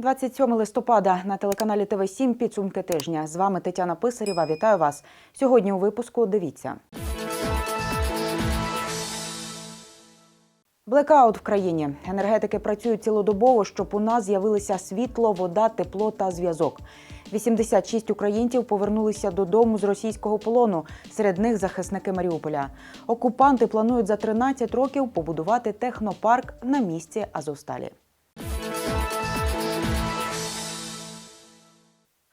27 листопада на телеканалі ТВ 7 підсумки тижня. З вами Тетяна Писарєва. Вітаю вас. Сьогодні у випуску дивіться. Блекаут в країні. Енергетики працюють цілодобово, щоб у нас з'явилися світло, вода, тепло та зв'язок. 86 українців повернулися додому з російського полону. Серед них захисники Маріуполя. Окупанти планують за 13 років побудувати технопарк на місці Азовсталі.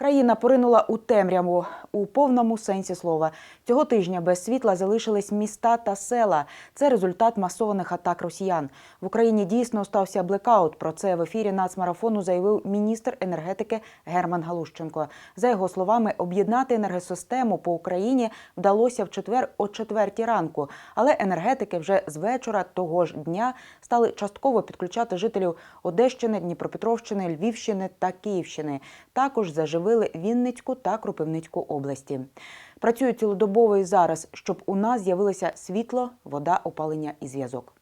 Країна поринула у темряву у повному сенсі слова. Цього тижня без світла залишились міста та села. Це результат масованих атак росіян. В Україні дійсно стався блекаут. Про це в ефірі нацмарафону заявив міністр енергетики Герман Галущенко. За його словами, об'єднати енергосистему по Україні вдалося в четвер о четвертій ранку. Але енергетики вже з вечора того ж дня стали частково підключати жителів Одещини, Дніпропетровщини, Львівщини та Київщини. Також заживили Вінницьку та Кропивницьку області. Працюють цілодобово і зараз, щоб у нас з'явилося світло, вода, опалення і зв'язок.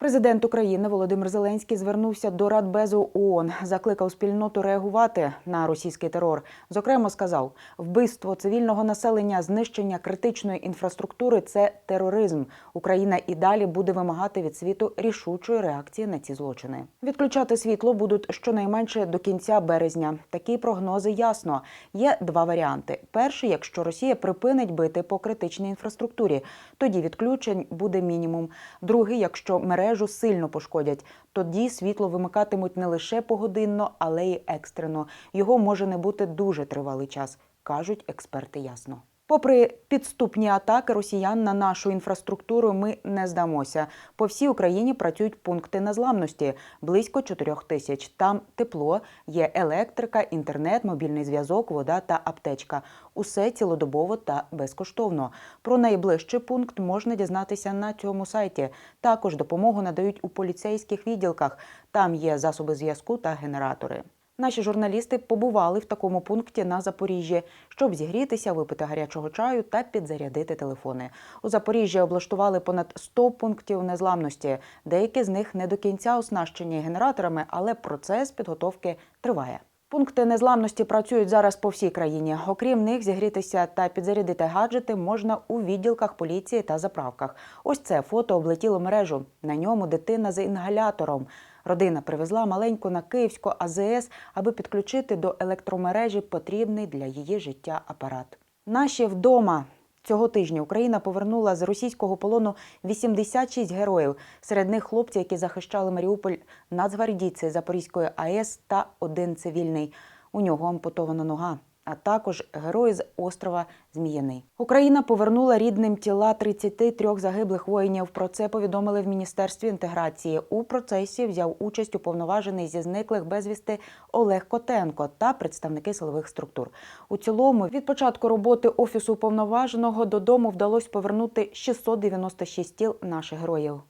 Президент України Володимир Зеленський звернувся до Радбезу ООН, закликав спільноту реагувати на російський терор. Зокрема, сказав, вбивство цивільного населення, знищення критичної інфраструктури це тероризм. Україна і далі буде вимагати від світу рішучої реакції на ці злочини. Відключати світло будуть щонайменше до кінця березня. Такі прогнози ясно. Є два варіанти: перший, якщо Росія припинить бити по критичній інфраструктурі, тоді відключень буде мінімум. Другий, якщо мережу сильно пошкодять, тоді світло вимикатимуть не лише погодинно, але й екстрено. Його може не бути дуже тривалий час, кажуть експерти. Ясно. Попри підступні атаки росіян на нашу інфраструктуру, ми не здамося. По всій Україні працюють пункти незламності близько 4 тисяч. Там тепло, є електрика, інтернет, мобільний зв'язок, вода та аптечка. Усе цілодобово та безкоштовно. Про найближчий пункт можна дізнатися на цьому сайті. Також допомогу надають у поліцейських відділках. Там є засоби зв'язку та генератори. Наші журналісти побували в такому пункті на Запоріжжі, щоб зігрітися, випити гарячого чаю та підзарядити телефони. У Запоріжжі облаштували понад 100 пунктів незламності. Деякі з них не до кінця оснащені генераторами, але процес підготовки триває. Пункти незламності працюють зараз по всій країні. Окрім них, зігрітися та підзарядити гаджети можна у відділках поліції та заправках. Ось це фото облетіло мережу. На ньому дитина з інгалятором. Родина привезла маленьку на Київську АЗС, аби підключити до електромережі потрібний для її життя апарат. Наші вдома. Цього тижня Україна повернула з російського полону 86 героїв. Серед них хлопці, які захищали Маріуполь, нацгвардійці Запорізької АЕС та один цивільний. У нього ампутована нога. А також герої з острова Зміяний. Україна повернула рідним тіла 33 загиблих воїнів. Про це повідомили в міністерстві інтеграції. У процесі взяв участь уповноважений зі зниклих безвісти Олег Котенко та представники силових структур. У цілому, від початку роботи офісу уповноваженого додому вдалося повернути 696 тіл наших героїв.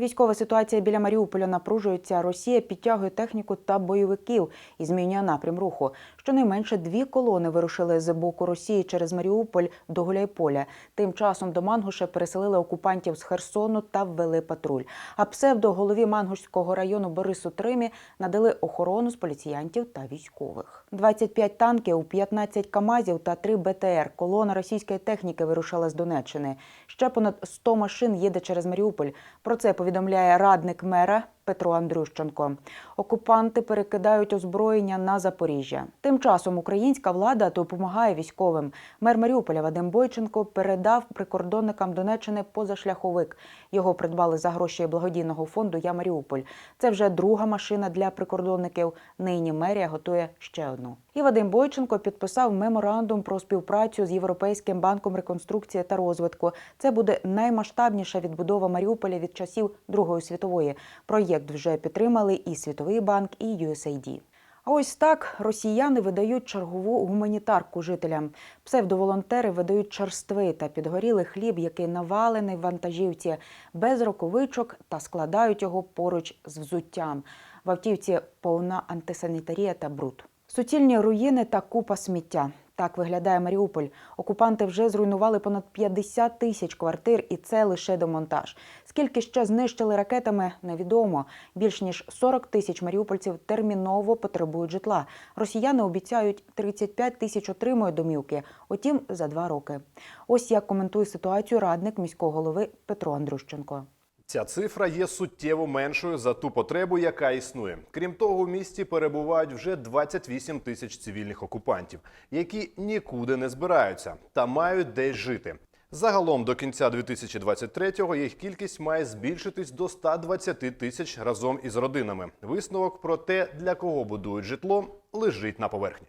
Військова ситуація біля Маріуполя напружується. Росія підтягує техніку та бойовиків і змінює напрям руху. Щонайменше дві колони вирушили з боку Росії через Маріуполь до Гуляйполя. Тим часом до Мангуша переселили окупантів з Херсону та ввели патруль. А псевдоголові Мангушського району Борису Тримі надали охорону з поліціянтів та військових. 25 танків, 15 КАМАЗів та 3 БТР. Колона російської техніки вирушала з Донеччини. Ще понад 100 машин їде через Маріуполь. Про це повідомляє радник мера Петро Андрющенко. Окупанти перекидають озброєння на Запоріжжя. Тим часом українська влада допомагає військовим. Мер Маріуполя Вадим Бойченко передав прикордонникам Донеччини позашляховик. Його придбали за гроші благодійного фонду Я Маріуполь. Це вже друга машина для прикордонників. Нині мерія готує ще одну. І Вадим Бойченко підписав меморандум про співпрацю з Європейським банком реконструкції та розвитку. Це буде наймасштабніша відбудова Маріуполя від часів Другої світової. Проєкт вже підтримали і Світовий банк, і USAID. А ось так росіяни видають чергову гуманітарку жителям. Псевдоволонтери видають черствий та підгорілий хліб, який навалений в вантажівці без роковичок та складають його поруч з взуттям. В автівці повна антисанітарія та бруд. Суцільні руїни та купа сміття. Так виглядає Маріуполь. Окупанти вже зруйнували понад 50 тисяч квартир, і це лише демонтаж. Скільки ще знищили ракетами, невідомо. Більш ніж 40 тисяч маріупольців терміново потребують житла. Росіяни обіцяють 35 тисяч отримують домівки. Утім, за два роки. Ось як коментує ситуацію радник міського голови Петро Андрющенко. Ця цифра є суттєво меншою за ту потребу, яка існує. Крім того, у місті перебувають вже 28 тисяч цивільних окупантів, які нікуди не збираються та мають десь жити. Загалом до кінця 2023-го їх кількість має збільшитись до 120 тисяч разом із родинами. Висновок про те, для кого будують житло, лежить на поверхні.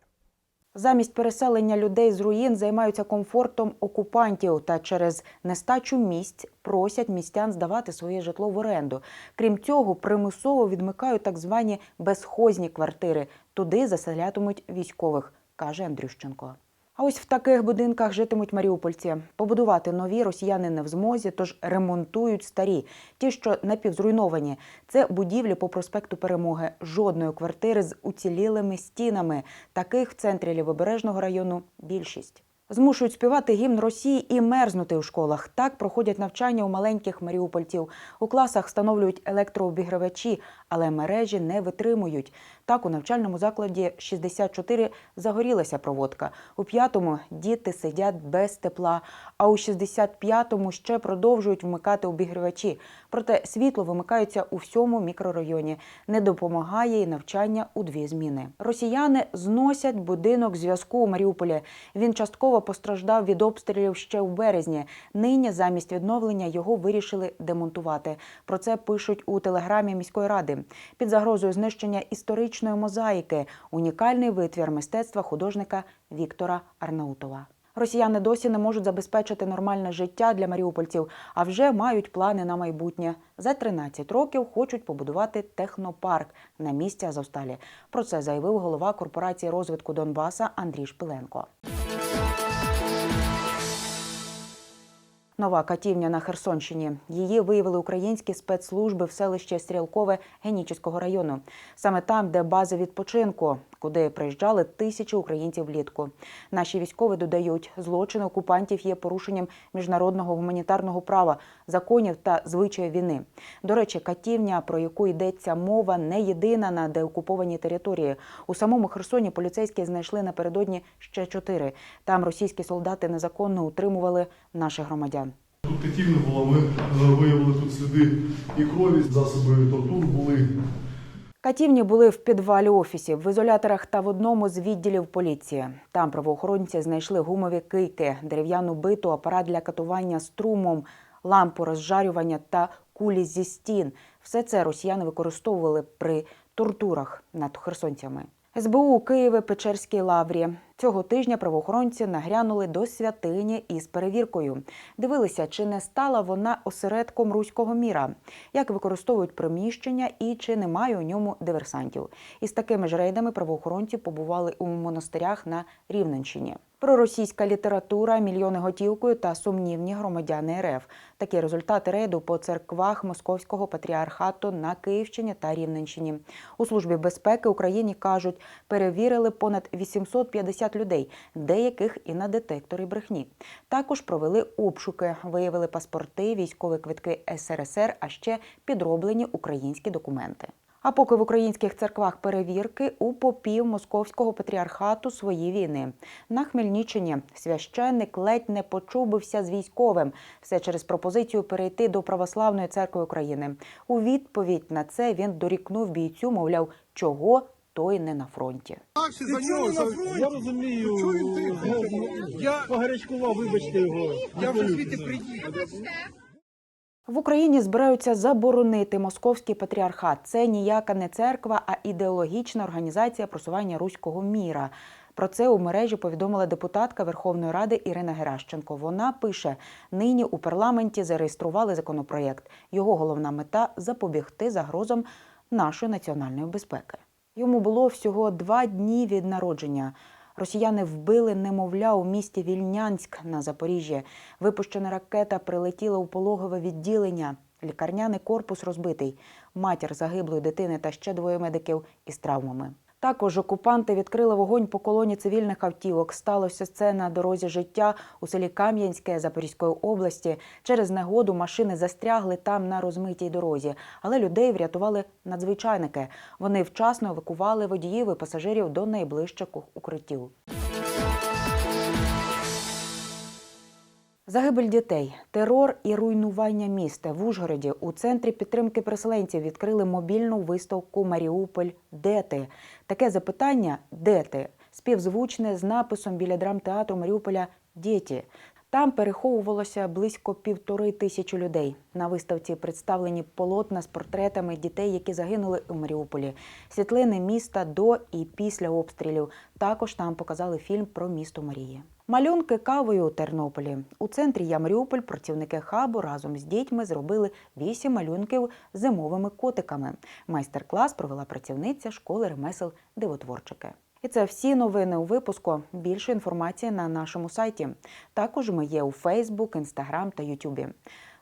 Замість переселення людей з руїн займаються комфортом окупантів та через нестачу місць просять містян здавати своє житло в оренду. Крім цього, примусово відмикають так звані безхозні квартири. Туди заселятимуть військових, каже Андрющенко. А ось в таких будинках житимуть маріупольці. Побудувати нові росіяни не в змозі, тож ремонтують старі. Ті, що напівзруйновані. Це будівлі по проспекту Перемоги. Жодної квартири з уцілілими стінами. Таких в центрі Лівобережного району більшість. Змушують співати гімн Росії і мерзнути у школах. Так проходять навчання у маленьких маріупольців. У класах встановлюють електрообігрівачі, але мережі не витримують. Так у навчальному закладі 64 загорілася проводка. У п'ятому діти сидять без тепла, а у 65-му ще продовжують вмикати обігрівачі. Проте світло вимикається у всьому мікрорайоні. Не допомагає і навчання у дві зміни. Росіяни зносять будинок зв'язку у Маріуполі. Він частково постраждав від обстрілів ще у березні. Нині замість відновлення його вирішили демонтувати. Про це пишуть у телеграмі міської ради. Під загрозою знищення історичної мозаїки унікальний витвір мистецтва художника Віктора Арнаутова. Росіяни досі не можуть забезпечити нормальне життя для маріупольців, а вже мають плани на майбутнє. За 13 років хочуть побудувати технопарк на місці Азовсталі. Про це заявив голова корпорації розвитку Донбаса Андрій Шпиленко. Нова катівня на Херсонщині. Її виявили українські спецслужби в селищі Стрілкове Генічеського району. Саме там, де база відпочинку, куди приїжджали тисячі українців влітку. Наші військові додають, злочини окупантів є порушенням міжнародного гуманітарного права, законів та звичаїв війни. До речі, катівня, про яку йдеться мова, не єдина на деокупованій території. У самому Херсоні поліцейські знайшли напередодні ще чотири. Там російські солдати незаконно утримували наших громадян. Тут катівня була, ми е, виявили тут сліди і крові, засоби тортур були. Катівні були в підвалі офісів, в ізоляторах та в одному з відділів поліції. Там правоохоронці знайшли гумові кийки, дерев'яну биту, апарат для катування струмом, лампу розжарювання та кулі зі стін. Все це росіяни використовували при тортурах над херсонцями. СБУ у Києві Печерській лаврі цього тижня правоохоронці нагрянули до святині із перевіркою. Дивилися, чи не стала вона осередком руського міра, як використовують приміщення і чи немає у ньому диверсантів. Із такими ж рейдами правоохоронці побували у монастирях на Рівненщині. Проросійська література, мільйони готівкою та сумнівні громадяни РФ. Такі результати рейду по церквах Московського патріархату на Київщині та Рівненщині. У службі безпеки Україні кажуть, перевірили понад 850 людей, деяких і на детекторі брехні. Також провели обшуки, виявили паспорти, військові квитки СРСР, а ще підроблені українські документи. А поки в українських церквах перевірки у попів московського патріархату свої війни на Хмельниччині священник ледь не почубився з військовим. Все через пропозицію перейти до православної церкви України. У відповідь на це він дорікнув бійцю, мовляв, чого той не на фронті. За нього, за- Я розумію, Я- погарячкував, вибачте його. Я вже звідти приїхав. В Україні збираються заборонити московський патріархат. Це ніяка не церква, а ідеологічна організація просування руського міра. Про це у мережі повідомила депутатка Верховної Ради Ірина Геращенко. Вона пише: нині у парламенті зареєстрували законопроєкт. Його головна мета запобігти загрозам нашої національної безпеки. Йому було всього два дні від народження. Росіяни вбили немовля у місті Вільнянськ на Запоріжжі. Випущена ракета прилетіла у пологове відділення. Лікарняний корпус розбитий. Матір загиблої дитини та ще двоє медиків із травмами. Також окупанти відкрили вогонь по колоні цивільних автівок. Сталося це на дорозі життя у селі Кам'янське Запорізької області. Через негоду машини застрягли там на розмитій дорозі, але людей врятували надзвичайники. Вони вчасно евакували водіїв і пасажирів до найближчих укриттів. Загибель дітей, терор і руйнування міста в Ужгороді у центрі підтримки переселенців відкрили мобільну виставку Маріуполь. Де ти? Таке запитання де ти? Співзвучне з написом біля драмтеатру Маріуполя Діті. Там переховувалося близько півтори тисячі людей. На виставці представлені полотна з портретами дітей, які загинули у Маріуполі, світлини міста до і після обстрілів. Також там показали фільм про місто Марії. Малюнки кавою у Тернополі. У центрі Я Маріуполь працівники хабу разом з дітьми зробили вісім малюнків зимовими котиками. Майстер-клас провела працівниця школи ремесел Дивотворчики. І це всі новини у випуску. Більше інформації на нашому сайті. Також ми є у Фейсбук, Інстаграм та Ютубі.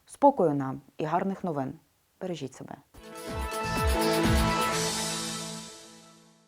Спокою нам і гарних новин. Бережіть себе.